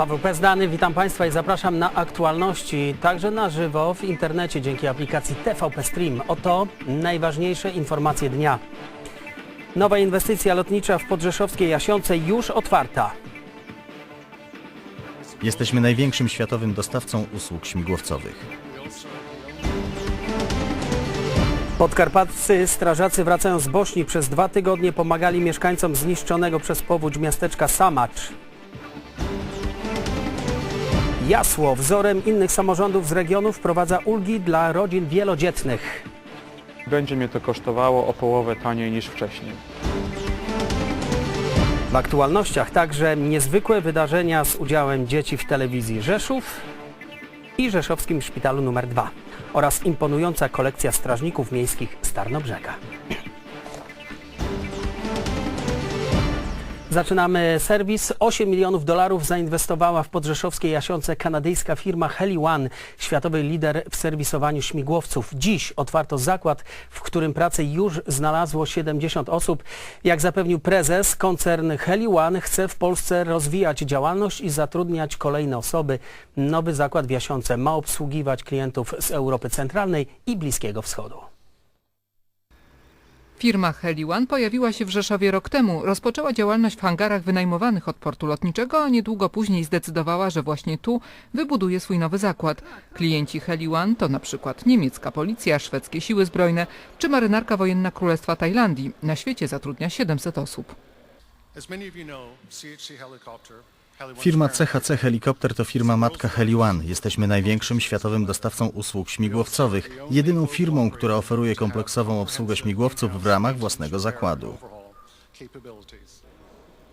Paweł Pezdany, witam Państwa i zapraszam na aktualności, także na żywo w internecie dzięki aplikacji TVP Stream. Oto najważniejsze informacje dnia. Nowa inwestycja lotnicza w Podrzeszowskiej Jasiące już otwarta. Jesteśmy największym światowym dostawcą usług śmigłowcowych. Podkarpaccy strażacy wracają z Bośni. Przez dwa tygodnie pomagali mieszkańcom zniszczonego przez powódź miasteczka Samacz. Jasło wzorem innych samorządów z regionu wprowadza ulgi dla rodzin wielodzietnych. Będzie mnie to kosztowało o połowę taniej niż wcześniej. W aktualnościach także niezwykłe wydarzenia z udziałem dzieci w telewizji Rzeszów i Rzeszowskim Szpitalu nr 2 oraz imponująca kolekcja strażników miejskich z Tarnobrzega. Zaczynamy serwis. 8 milionów dolarów zainwestowała w podrzeszowskiej Jasiące kanadyjska firma Heli One, światowy lider w serwisowaniu śmigłowców. Dziś otwarto zakład, w którym pracę już znalazło 70 osób. Jak zapewnił prezes, koncern Heli One chce w Polsce rozwijać działalność i zatrudniać kolejne osoby. Nowy zakład w Jasiące ma obsługiwać klientów z Europy Centralnej i Bliskiego Wschodu. Firma Heliwan pojawiła się w Rzeszowie rok temu. Rozpoczęła działalność w hangarach wynajmowanych od portu lotniczego, a niedługo później zdecydowała, że właśnie tu wybuduje swój nowy zakład. Klienci Heliwan to na przykład niemiecka policja, szwedzkie siły zbrojne czy marynarka wojenna Królestwa Tajlandii. Na świecie zatrudnia 700 osób. As many of you know, CHC Helicopter, Heli Firma CHC Helikopter to firma matka Heli One. Jesteśmy największym światowym dostawcą usług śmigłowcowych, jedyną firmą, która oferuje kompleksową obsługę śmigłowców w ramach własnego zakładu.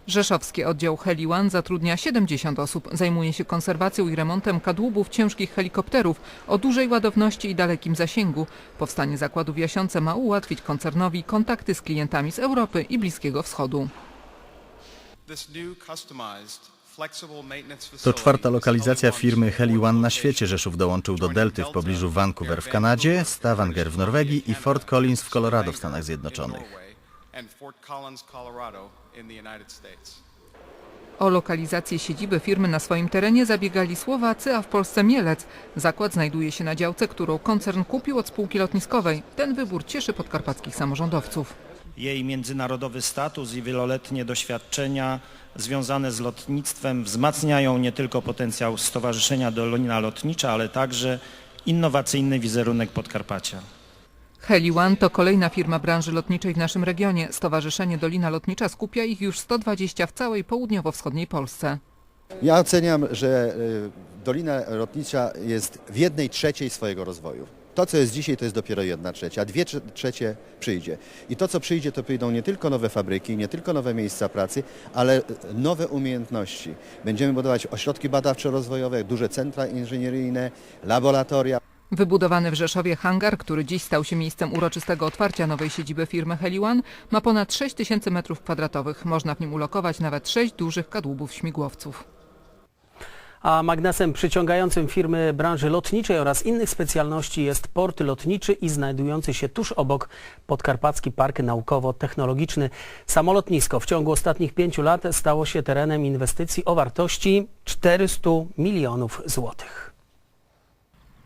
Rzeszowski oddział Heliwan zatrudnia 70 osób. Zajmuje się konserwacją i remontem kadłubów ciężkich helikopterów o dużej ładowności i dalekim zasięgu. Powstanie zakładu w Jasiące ma ułatwić koncernowi kontakty z klientami z Europy i Bliskiego Wschodu. To czwarta lokalizacja firmy Heli One na świecie. Rzeszów dołączył do Delty w pobliżu Vancouver w Kanadzie, Stavanger w Norwegii i Fort Collins w Colorado w Stanach Zjednoczonych. O lokalizację siedziby firmy na swoim terenie zabiegali Słowacy, a w Polsce Mielec. Zakład znajduje się na działce, którą koncern kupił od spółki lotniskowej. Ten wybór cieszy podkarpackich samorządowców. Jej międzynarodowy status i wieloletnie doświadczenia związane z lotnictwem wzmacniają nie tylko potencjał Stowarzyszenia Dolina Lotnicza, ale także innowacyjny wizerunek Podkarpacia. Heliwan to kolejna firma branży lotniczej w naszym regionie. Stowarzyszenie Dolina Lotnicza skupia ich już 120 w całej południowo-wschodniej Polsce. Ja oceniam, że y, Dolina Lotnicza jest w jednej trzeciej swojego rozwoju. To, co jest dzisiaj, to jest dopiero jedna trzecia, a dwie trze- trzecie przyjdzie. I to, co przyjdzie, to przyjdą nie tylko nowe fabryki, nie tylko nowe miejsca pracy, ale y, nowe umiejętności. Będziemy budować ośrodki badawczo-rozwojowe, duże centra inżynieryjne, laboratoria. Wybudowany w Rzeszowie hangar, który dziś stał się miejscem uroczystego otwarcia nowej siedziby firmy Heliwan, ma ponad 6 tysięcy metrów kwadratowych. Można w nim ulokować nawet 6 dużych kadłubów śmigłowców. A magnesem przyciągającym firmy branży lotniczej oraz innych specjalności jest port lotniczy i znajdujący się tuż obok Podkarpacki Park Naukowo-Technologiczny. Samolotnisko w ciągu ostatnich pięciu lat stało się terenem inwestycji o wartości 400 milionów złotych.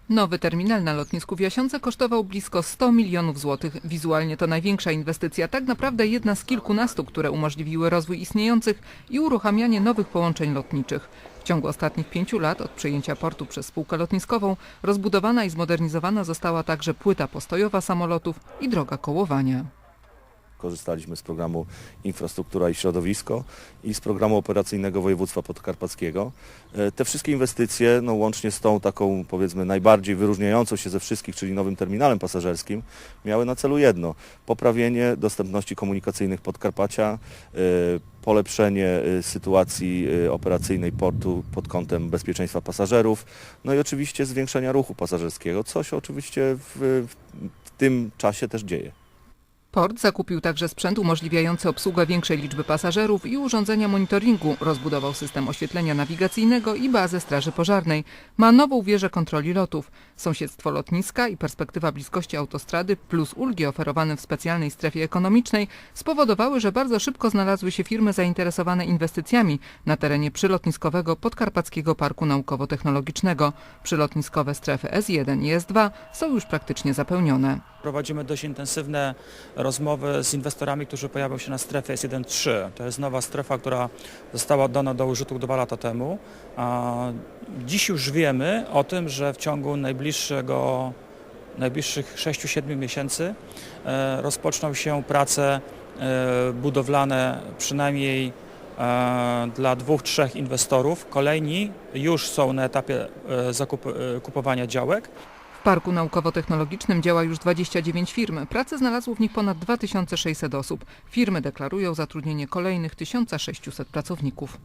Nowy terminal na lotnisku w Jasiące kosztował blisko 100 milionów złotych. Wizualnie to największa inwestycja, tak naprawdę jedna z kilkunastu, które umożliwiły rozwój istniejących i uruchamianie nowych połączeń lotniczych. W ciągu ostatnich pięciu lat od przejęcia portu przez spółkę lotniskową rozbudowana i zmodernizowana została także płyta postojowa samolotów i droga kołowania. Korzystaliśmy z programu Infrastruktura i Środowisko i z programu operacyjnego województwa podkarpackiego. E, Te wszystkie inwestycje, no łącznie z tą taką powiedzmy najbardziej wyróżniającą się ze wszystkich, czyli nowym terminalem pasażerskim, miały na celu jedno, poprawienie dostępności komunikacyjnych Podkarpacia, e, polepszenie e, sytuacji operacyjnej portu pod kątem bezpieczeństwa pasażerów, no i oczywiście zwiększenia ruchu pasażerskiego, co się oczywiście w, w tym czasie też dzieje. Port zakupił także sprzęt umożliwiający obsługę większej liczby pasażerów i urządzenia monitoringu, rozbudował system oświetlenia nawigacyjnego i bazę straży pożarnej. Ma nową wieżę kontroli lotów. Sąsiedztwo lotniska i perspektywa bliskości autostrady plus ulgi oferowane w specjalnej strefie ekonomicznej spowodowały, że bardzo szybko znalazły się firmy zainteresowane inwestycjami na terenie przylotniskowego Podkarpackiego Parku Naukowo-Technologicznego. Przylotniskowe strefy S1 i S2 są już praktycznie zapełnione. Prowadzimy dość intensywne rozmowy z inwestorami, którzy pojawią się na strefie S1.3. To jest nowa strefa, która została oddana do użytku dwa lata temu. Dziś już wiemy o tym, że w ciągu najbliższego, najbliższych 6-7 miesięcy e, rozpoczną się prace e, budowlane przynajmniej e, dla dwóch, trzech inwestorów. Kolejni już są na etapie zakup, kupowania działek. W Parku Naukowo-Technologicznym działa już 29 firm. Pracę znalazło w nich ponad 2600 osób. Firmy deklarują zatrudnienie kolejnych 1600 pracowników.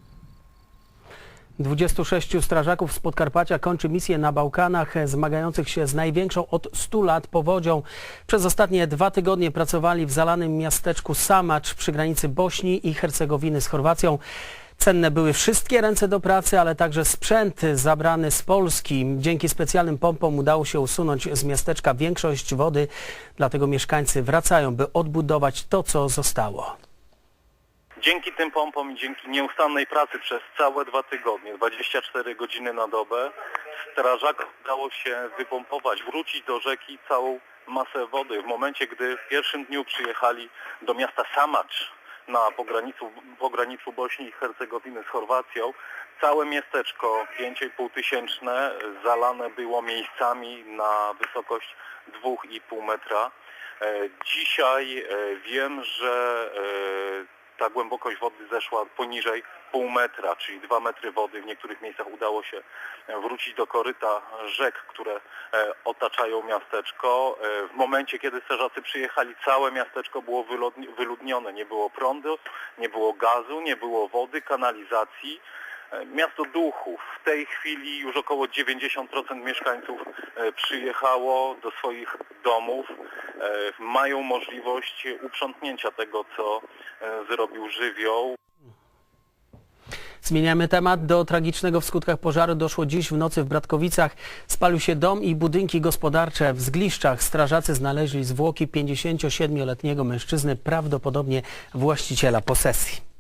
26 strażaków z Podkarpacia kończy misję na Bałkanach, zmagających się z największą od 100 lat powodzią. Przez ostatnie dwa tygodnie pracowali w zalanym miasteczku Samacz przy granicy Bośni i Hercegowiny z Chorwacją. Cenne były wszystkie ręce do pracy, ale także sprzęt zabrany z Polski. Dzięki specjalnym pompom udało się usunąć z miasteczka większość wody, dlatego mieszkańcy wracają, by odbudować to, co zostało. Dzięki tym pompom i dzięki nieustannej pracy przez całe dwa tygodnie, 24 godziny na dobę, strażakom udało się wypompować, wrócić do rzeki całą masę wody. W momencie, gdy w pierwszym dniu przyjechali do miasta Samacz na pograniczu, pograniczu Bośni i Hercegowiny z Chorwacją, całe miasteczko 5,5 tysięczne zalane było miejscami na wysokość 2,5 metra. E, Dzisiaj e, wiem, że e, ta głębokość wody zeszła poniżej pół metra, czyli dwa metry wody. W niektórych miejscach udało się e, wrócić do koryta rzek, które e, otaczają miasteczko. E, W momencie, kiedy strażacy przyjechali, całe miasteczko było wyludnione. Nie było prądu, nie było gazu, nie było wody, kanalizacji. E, Miasto duchów. W tej chwili już około 90% mieszkańców e, przyjechało do swoich domów. E, Mają możliwość uprzątnięcia tego, co zrobił żywioł. Zmieniamy temat. Do tragicznego w skutkach pożaru doszło dziś w nocy w Bratkowicach. Spalił się dom i budynki gospodarcze. W Zgliszczach strażacy znaleźli zwłoki 57-letniego mężczyzny, prawdopodobnie właściciela posesji.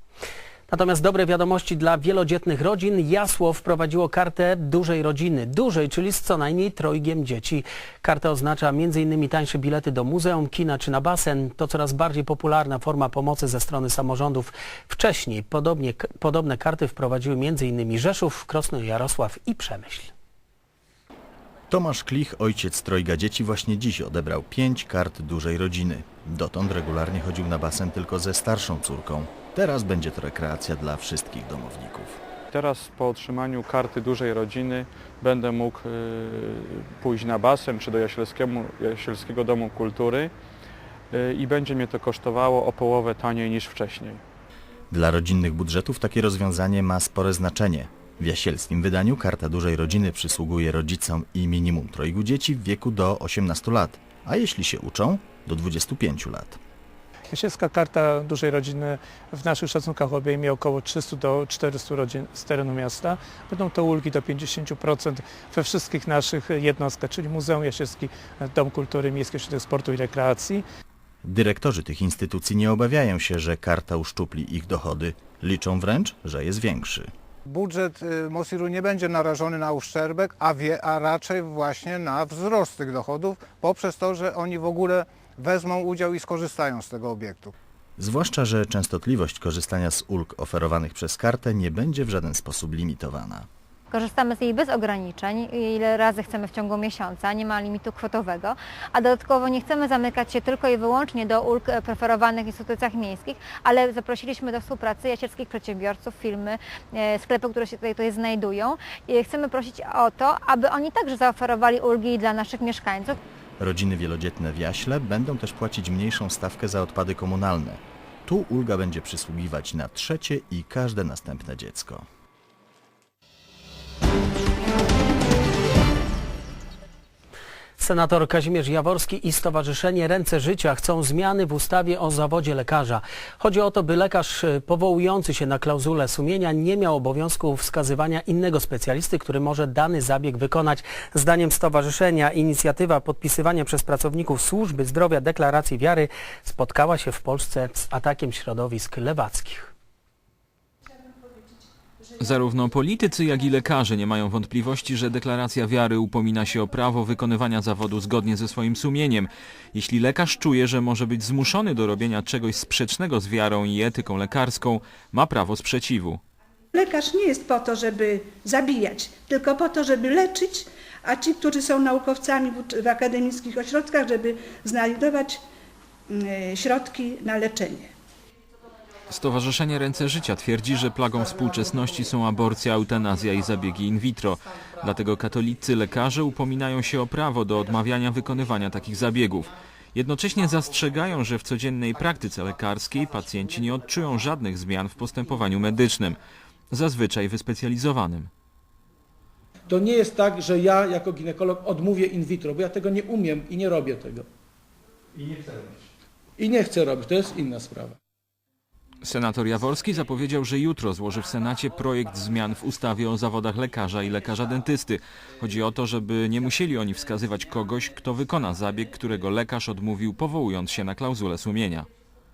Natomiast dobre wiadomości dla wielodzietnych rodzin. Jasło wprowadziło kartę dużej rodziny. Dużej, czyli z co najmniej trojgiem dzieci. Karta oznacza m.in. tańsze bilety do muzeum, kina czy na basen. To coraz bardziej popularna forma pomocy ze strony samorządów. Wcześniej podobnie, podobne karty wprowadziły m.in. Rzeszów, Krosno, Jarosław i Przemyśl. Tomasz Klich, ojciec trojga dzieci, właśnie dziś odebrał pięć kart dużej rodziny. Dotąd regularnie chodził na basen tylko ze starszą córką. Teraz będzie to rekreacja dla wszystkich domowników. Teraz po otrzymaniu karty dużej rodziny będę mógł y, pójść na basen czy do Jasielskiego Domu Kultury y, i będzie mnie to kosztowało o połowę taniej niż wcześniej. Dla rodzinnych budżetów takie rozwiązanie ma spore znaczenie. W jasielskim wydaniu karta dużej rodziny przysługuje rodzicom i minimum trojgu dzieci w wieku do 18 lat, a jeśli się uczą, do 25 lat. Jasielska Karta Dużej Rodziny w naszych szacunkach obejmie około 300 do 400 rodzin z terenu miasta. Będą to ulgi do 50% we wszystkich naszych jednostkach, czyli Muzeum Jasielski, Dom Kultury, Miejski Ośrodek Sportu i Rekreacji. Dyrektorzy tych instytucji nie obawiają się, że karta uszczupli ich dochody. Liczą wręcz, że jest większy. budżet y, Mosiru nie będzie narażony na uszczerbek, a, wie, a raczej właśnie na wzrost tych dochodów poprzez to, że oni w ogóle wezmą udział i skorzystają z tego obiektu. Zwłaszcza, że częstotliwość korzystania z ulg oferowanych przez kartę nie będzie w żaden sposób limitowana. Korzystamy z niej bez ograniczeń, ile razy chcemy w ciągu miesiąca, nie ma limitu kwotowego, a dodatkowo nie chcemy zamykać się tylko i wyłącznie do ulg preferowanych w instytucjach miejskich, ale zaprosiliśmy do współpracy jasielskich przedsiębiorców, firmy, e, sklepy, które się tutaj, tutaj znajdują i chcemy prosić o to, aby oni także zaoferowali ulgi dla naszych mieszkańców. Rodziny wielodzietne w Jaśle będą też płacić mniejszą stawkę za odpady komunalne. Tu ulga będzie przysługiwać na trzecie i każde następne dziecko. Senator Kazimierz Jaworski i Stowarzyszenie Ręce Życia chcą zmiany w ustawie o zawodzie lekarza. Chodzi o to, by lekarz e, powołujący się na klauzulę sumienia nie miał obowiązku wskazywania innego specjalisty, który może dany zabieg wykonać. Zdaniem stowarzyszenia inicjatywa podpisywania przez pracowników służby zdrowia deklaracji wiary spotkała się w Polsce z atakiem środowisk lewackich. Zarówno politycy, jak i lekarze nie mają wątpliwości, że deklaracja wiary upomina się o prawo wykonywania zawodu zgodnie ze swoim sumieniem. Jeśli lekarz czuje, że może być zmuszony do robienia czegoś sprzecznego z wiarą i etyką lekarską, ma prawo sprzeciwu. Lekarz nie jest po to, żeby zabijać, tylko po to, żeby leczyć, a ci, którzy są naukowcami w, akademickich ośrodkach, żeby znajdować mm, środki na leczenie. Stowarzyszenie Ręce Życia twierdzi, że plagą współczesności są aborcja, eutanazja i zabiegi in vitro. Dlatego katolicy lekarze upominają się o prawo do odmawiania wykonywania takich zabiegów. Jednocześnie zastrzegają, że w codziennej praktyce lekarskiej pacjenci nie odczują żadnych zmian w postępowaniu medycznym, zazwyczaj wyspecjalizowanym. To nie jest tak, że ja jako ginekolog odmówię in vitro, bo ja tego nie umiem i nie robię tego. I nie chcę robić. I nie chcę robić, to jest inna sprawa. Senator Jaworski zapowiedział, że jutro złoży w Senacie projekt zmian w ustawie o zawodach lekarza i lekarza dentysty. Chodzi o to, żeby nie musieli oni wskazywać kogoś, kto wykona zabieg, którego lekarz odmówił, powołując się na klauzulę sumienia.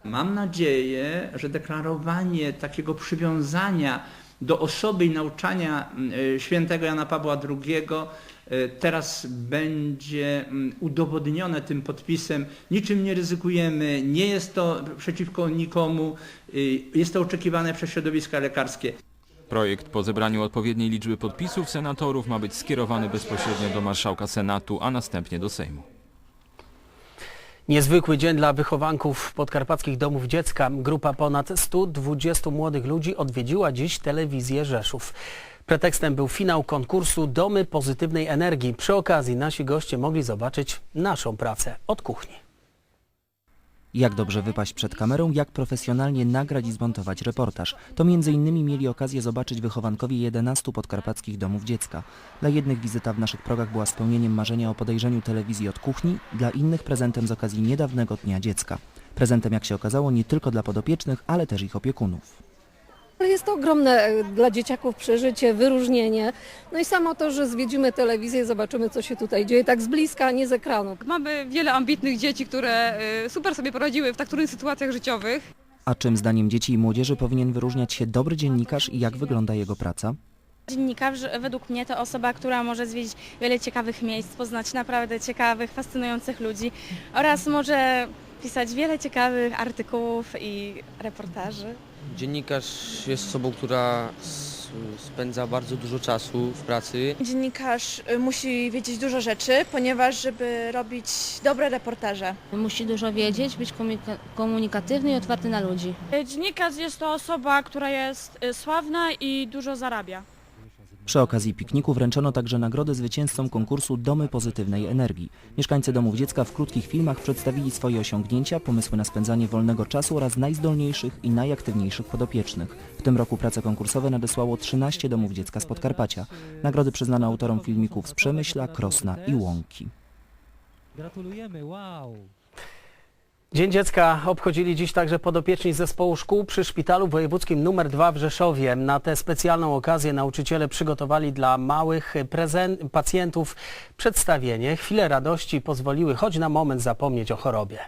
Mam nadzieję, że deklarowanie takiego przywiązania do osoby i nauczania y, świętego Jana Pawła II y, teraz będzie mm, udowodnione tym podpisem. Niczym nie ryzykujemy, nie jest to przeciwko nikomu, y, jest to oczekiwane przez środowiska lekarskie. Projekt po zebraniu odpowiedniej liczby podpisów senatorów ma być skierowany bezpośrednio do marszałka Senatu, a następnie do Sejmu. Niezwykły dzień dla wychowanków podkarpackich domów dziecka. Grupa ponad 120 młodych ludzi odwiedziła dziś telewizję Rzeszów. Pretekstem był finał konkursu Domy Pozytywnej Energii. Przy okazji nasi goście mogli zobaczyć naszą pracę od kuchni. Jak dobrze wypaść przed kamerą, jak profesjonalnie nagrać i zmontować reportaż. To innymi mieli okazję zobaczyć wychowankowie 11 podkarpackich domów dziecka. Dla jednych wizyta w naszych progach była spełnieniem marzenia o podejrzeniu telewizji od kuchni, dla innych prezentem z okazji niedawnego Dnia Dziecka. Prezentem, jak się okazało, nie tylko dla podopiecznych, ale też ich opiekunów. Jest to ogromne e, dla dzieciaków przeżycie, wyróżnienie. No i samo to, że zwiedzimy telewizję, zobaczymy co się tutaj dzieje tak z bliska, a nie z ekranu. Mamy wiele ambitnych dzieci, które y, super sobie poradziły w tak trudnych sytuacjach życiowych. A czym zdaniem dzieci i młodzieży powinien wyróżniać się dobry dziennikarz i jak wygląda jego praca? Dziennikarz według mnie to osoba, która może zwiedzić wiele ciekawych miejsc, poznać naprawdę ciekawych, fascynujących ludzi oraz może pisać wiele ciekawych artykułów i reportaży. Dziennikarz jest osobą, która spędza bardzo dużo czasu w pracy. Dziennikarz y, musi wiedzieć dużo rzeczy, ponieważ żeby robić dobre reportaże. Musi dużo wiedzieć, być komunika- komunikatywny i otwarty na ludzi. Dziennikarz jest to osoba, która jest y, sławna i dużo zarabia. Przy okazji pikniku wręczono także nagrody zwycięzcom konkursu Domy Pozytywnej Energii. Mieszkańcy domów dziecka w krótkich filmach przedstawili swoje osiągnięcia, pomysły na spędzanie wolnego czasu oraz najzdolniejszych i najaktywniejszych podopiecznych. W tym roku prace konkursowe nadesłało 13 domów dziecka z Podkarpacia. Nagrody przyznano autorom filmików z Przemyśla, Krosna i Łąki. Gratulujemy, wow! Dzień Dziecka obchodzili dziś także podopieczni zespołu szkół przy Szpitalu Wojewódzkim nr 2 w Rzeszowie. Na tę specjalną okazję nauczyciele przygotowali dla małych pacjentów przedstawienie. Chwile radości pozwoliły choć na moment zapomnieć o chorobie.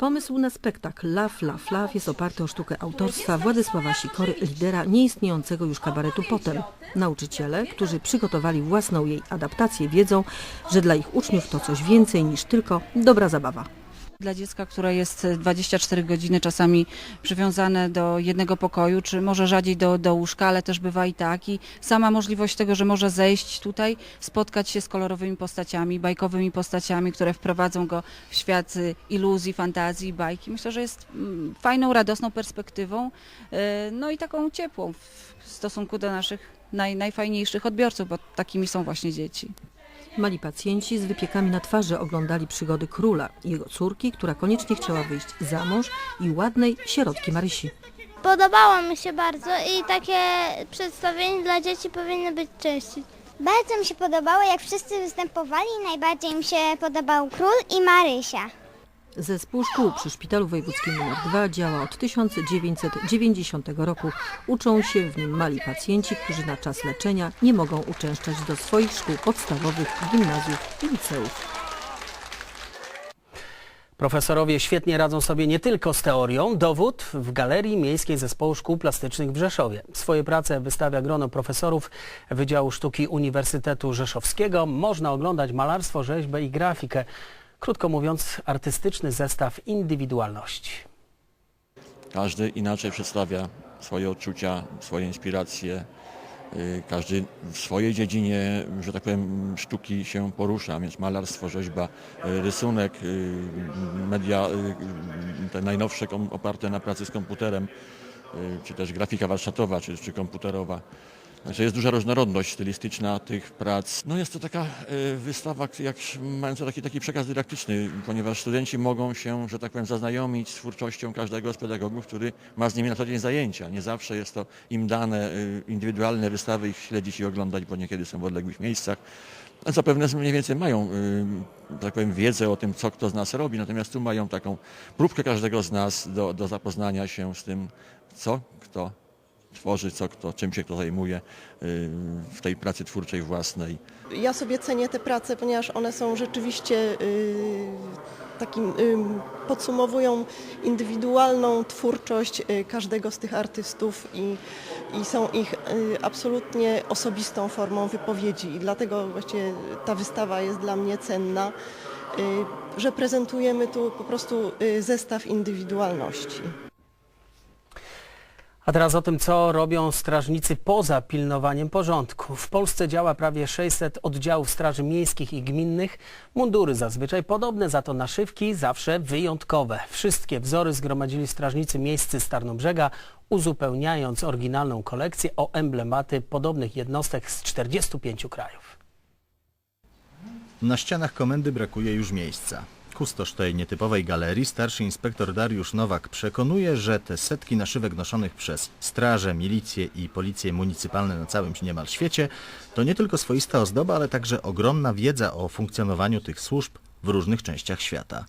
Pomysł na spektakl Love, Love, Love jest oparty o sztukę autorstwa Władysława Sikory, lidera nieistniejącego już kabaretu Potem. Nauczyciele, którzy przygotowali własną jej adaptację, wiedzą, że dla ich uczniów to coś więcej niż tylko dobra zabawa. Dla dziecka, które jest 24 godziny czasami przywiązane do jednego pokoju, czy może rzadziej do, do łóżka, ale też bywa i tak. I sama możliwość tego, że może zejść tutaj, spotkać się z kolorowymi postaciami, bajkowymi postaciami, które wprowadzą go w świat y, iluzji, fantazji, bajki. Myślę, że jest mm, fajną, radosną perspektywą, y, no i taką ciepłą w stosunku do naszych naj, najfajniejszych odbiorców, bo takimi są właśnie dzieci. Mali pacjenci z wypiekami na twarzy oglądali przygody króla i jego córki, która koniecznie chciała wyjść za mąż i ładnej sierotki Marysi. Podobało mi się bardzo i takie przedstawienia dla dzieci powinny być częściej. Bardzo mi się podobało, jak wszyscy występowali. Najbardziej mi się podobał Król i Marysia. Zespół szkół przy Szpitalu Wojewódzkim nr 2 działa od 1990 roku. Uczą się w nim mali pacjenci, którzy na czas leczenia nie mogą uczęszczać do swoich szkół podstawowych, gimnazjów i liceów. Profesorowie świetnie radzą sobie nie tylko z teorią. Dowód w Galerii Miejskiej Zespołu Szkół Plastycznych w Rzeszowie. Swoje prace wystawia grono profesorów Wydziału Sztuki Uniwersytetu Rzeszowskiego. Można oglądać malarstwo, rzeźbę i grafikę. Krótko mówiąc, artystyczny zestaw indywidualności. Każdy inaczej przedstawia swoje odczucia, swoje inspiracje. Y, Każdy w swojej dziedzinie, że tak powiem, sztuki się porusza, więc malarstwo, rzeźba, y, rysunek, y, media te najnowsze oparte na pracy z komputerem, czy też grafika warsztatowa, czy, czy komputerowa. Także jest duża różnorodność stylistyczna tych prac. No jest to taka y, wystawa jak, mająca taki, taki przekaz dydaktyczny, ponieważ studenci mogą się, że tak powiem, zaznajomić z twórczością każdego z pedagogów, który ma z nimi na co dzień zajęcia. Nie zawsze jest to im dane y, indywidualne wystawy, ich śledzić i oglądać, bo niekiedy są w odległych miejscach. Zapewne mniej więcej mają, y, tak powiem, wiedzę o tym, co kto z nas robi, natomiast tu mają taką próbkę każdego z nas do, do zapoznania się z tym, co kto tworzy, co kto, czym się kto zajmuje y, w tej pracy twórczej własnej. Ja sobie cenię te prace, ponieważ one są rzeczywiście y, takim, y, podsumowują indywidualną twórczość każdego z tych artystów i, i są ich absolutnie osobistą formą wypowiedzi i dlatego właśnie ta wystawa jest dla mnie cenna, że prezentujemy tu po prostu zestaw indywidualności. A teraz o tym, co robią strażnicy poza pilnowaniem porządku. W Polsce działa prawie 600 oddziałów straży miejskich i gminnych. Mundury zazwyczaj podobne, za to naszywki zawsze wyjątkowe. Wszystkie wzory zgromadzili strażnicy miejscy z Tarnobrzega, uzupełniając oryginalną kolekcję o emblematy podobnych jednostek z 45 krajów. Na ścianach komendy brakuje już miejsca. Kustosz tej nietypowej galerii, starszy inspektor Dariusz Nowak przekonuje, że te setki naszywek noszonych przez straże, milicje i policje municypalne na całym niemal świecie to nie tylko swoista ozdoba, ale także ogromna wiedza o funkcjonowaniu tych służb w różnych częściach świata.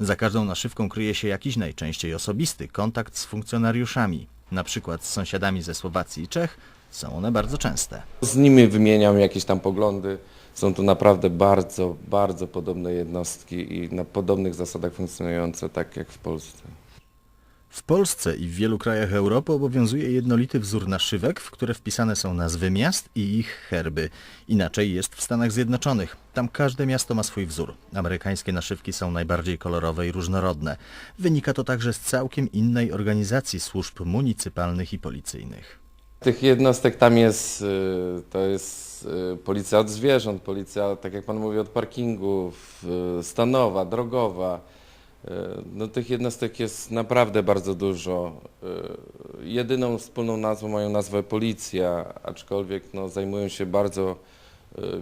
Za każdą naszywką kryje się jakiś najczęściej osobisty kontakt z funkcjonariuszami, na przykład z sąsiadami ze Słowacji i Czech. Są one bardzo częste. Z nimi wymieniam jakieś tam poglądy. Są to naprawdę bardzo, bardzo podobne jednostki i na podobnych zasadach funkcjonujące, tak jak w Polsce. W Polsce i w wielu krajach Europy obowiązuje jednolity wzór naszywek, w które wpisane są nazwy miast i ich herby. Inaczej jest w Stanach Zjednoczonych. Tam każde miasto ma swój wzór. Amerykańskie naszywki są najbardziej kolorowe i różnorodne. Wynika to także z całkiem innej organizacji służb municypalnych i policyjnych. Tych jednostek tam jest, y, to jest y, policja od zwierząt, policja, tak jak Pan mówi, od parkingów, y, stanowa, drogowa. No, tych jednostek jest naprawdę bardzo dużo. Jedyną wspólną nazwą mają nazwę policja, aczkolwiek no, zajmują się bardzo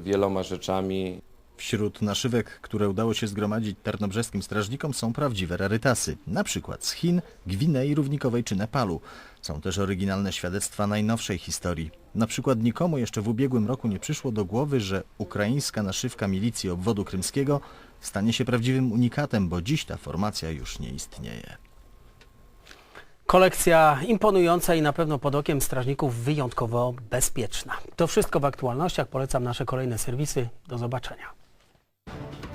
wieloma rzeczami. Wśród naszywek, które udało się zgromadzić tarnobrzeskim strażnikom są prawdziwe rarytasy, na przykład z Chin, Gwinei Równikowej czy Nepalu. Są też oryginalne świadectwa najnowszej historii. Na przykład nikomu jeszcze w ubiegłym roku nie przyszło do głowy, że ukraińska naszywka milicji obwodu krymskiego stanie się prawdziwym unikatem, bo dziś ta formacja już nie istnieje. Kolekcja imponująca i na pewno pod okiem strażników wyjątkowo bezpieczna. To wszystko w aktualnościach. Polecam nasze kolejne serwisy. Do zobaczenia. you